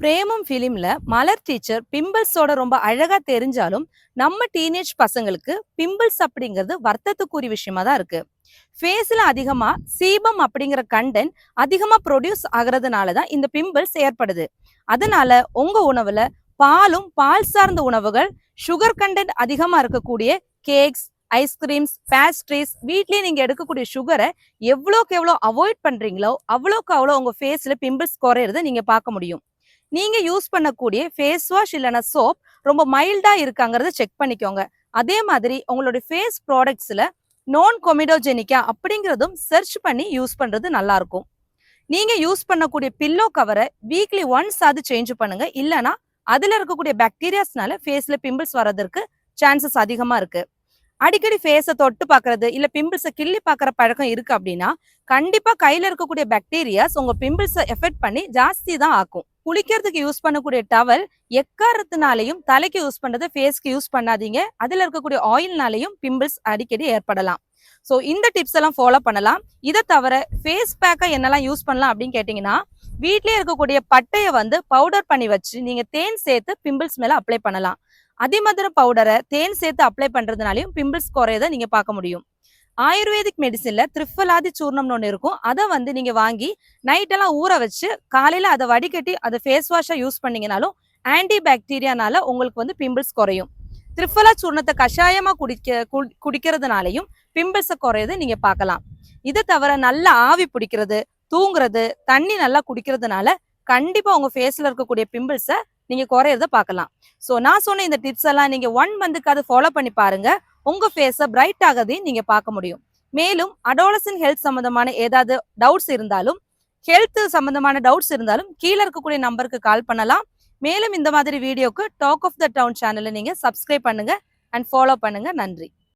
பிரேமம் ஃபிலிம்ல மலர் teacher பிம்பிள்ஸோட ரொம்ப அழகா தெரிஞ்சாலும் நம்ம டீனேஜ் பசங்களுக்கு பிம்பிள்ஸ் அப்படிங்கிறது வருத்தத்துக்குரிய விஷயமா தான் இருக்கு. ஃபேஸ்ல அதிகமா சீபம் அப்படிங்கிற கண்டென்ட் அதிகமா ப்ரொடியூஸ் ஆகுறதுனால தான் இந்த பிம்பிள்ஸ் ஏற்படுது. அதனால உங்க உணவுல பாலும் பால் சார்ந்த உணவுகள் சுகர் கண்டென்ட் அதிகமா இருக்கக்கூடிய கேக்ஸ் ஐஸ்கிரீம்ஸ் பேஸ்ட்ரீஸ் வீட்லயே நீங்க எடுக்கக்கூடிய சுகரை எவ்வளோக்கு எவ்வளோ அவாய்ட் பண்றீங்களோ அவ்வளோக்கு அவ்வளோ உங்க ஃபேஸ்ல பிம்பிள்ஸ் குறையிறத நீங்க பார்க்க முடியும். நீங்க யூஸ் பண்ணக்கூடிய ஃபேஸ் வாஷ் இல்லைன்னா சோப் ரொம்ப மைல்டா இருக்காங்கிறத செக் பண்ணிக்கோங்க. அதே மாதிரி உங்களுடைய ஃபேஸ் ப்ராடக்ட்ஸ்ல நான் கொமிடோஜெனிக்கா அப்படிங்கிறதும் சர்ச் பண்ணி யூஸ் பண்றது நல்லா இருக்கும் நீங்க யூஸ் பண்ணக்கூடிய பில்லோ கவரை வீக்லி ஒன்ஸ் அது சேஞ்ச் பண்ணுங்க. இல்லைன்னா அதுல இருக்கக்கூடிய பாக்டீரியாஸ்னால ஃபேஸ்ல பிம்பிள்ஸ் வர்றதுக்கு சான்சஸ் அதிகமா இருக்கு. அடிக்கடி ஃபேஸை தொட்டு பார்க்கறது இல்ல பிம்பிள்ஸை கிள்ளி பார்க்குற பழக்கம் இருக்கு அப்படின்னா கண்டிப்பா கையில இருக்கக்கூடிய பாக்டீரியாஸ் உங்க பிம்பிள்ஸை எஃபெக்ட் பண்ணி ஜாஸ்தி தான் ஆக்கும். குளிக்கிறதுக்கு யூஸ் பண்ணக்கூடிய டவல் எக்காரத்தினாலையும் தலைக்கு யூஸ் பண்றது ஃபேஸ்க்கு யூஸ் பண்ணாதீங்க. அதுல இருக்கக்கூடிய ஆயில்னாலையும் பிம்பிள்ஸ் அடிக்கடி ஏற்படலாம். ஸோ இந்த டிப்ஸ் எல்லாம் ஃபாலோ பண்ணலாம். இதை தவிர ஃபேஸ் பேக்கை என்னெல்லாம் யூஸ் பண்ணலாம் அப்படின்னு கேட்டிங்கன்னா வீட்லேயே இருக்கக்கூடிய பட்டையை வந்து பவுடர் பண்ணி வச்சு நீங்க தேன் சேர்த்து பிம்பிள்ஸ் மேல அப்ளை பண்ணலாம். அதிமதுர பவுடரை தேன் சேர்த்து அப்ளை பண்ணுறதுனாலையும் பிம்பிள்ஸ் குறையதை நீங்க பார்க்க முடியும். ஆயுர்வேதிக் மெடிசின்ல திரிஃபலாதி சூர்ணம்னு ஒன்று இருக்கும். அதை வந்து நீங்க வாங்கி நைட்டெல்லாம் ஊற வச்சு காலையில அதை வடிகட்டி அதை ஃபேஸ் வாஷா யூஸ் பண்ணீங்கனாலும் ஆன்டி பாக்டீரியானால உங்களுக்கு வந்து பிம்பிள்ஸ் குறையும். திரிஃபலா சூர்ணத்தை கஷாயமா குடிக்க குடி- குடிக்கிறதுனாலையும் பிம்பிள்ஸை குறையது நீங்க பார்க்கலாம். இதை தவிர நல்லா ஆவி பிடிக்கிறது தூங்குறது தண்ணி நல்லா குடிக்கிறதுனால கண்டிப்பா உங்க ஃபேஸ்ல இருக்கக்கூடிய பிம்பிள்ஸை நீங்க குறையறத பார்க்கலாம். ஸோ நான் சொன்ன இந்த டிப்ஸ் எல்லாம் நீங்க ஒன் மந்த்துக்கு அதை ஃபாலோ பண்ணி பாருங்க. உங்க ஃபேஸை பிரைட் ஆகதையும் நீங்க பார்க்க முடியும். மேலும் அடோலசன் ஹெல்த் சம்பந்தமான ஏதாவது டவுட்ஸ் இருந்தாலும் ஹெல்த் சம்பந்தமான டவுட்ஸ் இருந்தாலும் கீழே இருக்கக்கூடிய நம்பருக்கு கால் பண்ணலாம். மேலும் இந்த மாதிரி வீடியோக்கு டாக் ஆஃப் த டவுன் சேனலை நீங்கள் சப்ஸ்கிரைப் பண்ணுங்க அண்ட் ஃபாலோ பண்ணுங்க. நன்றி.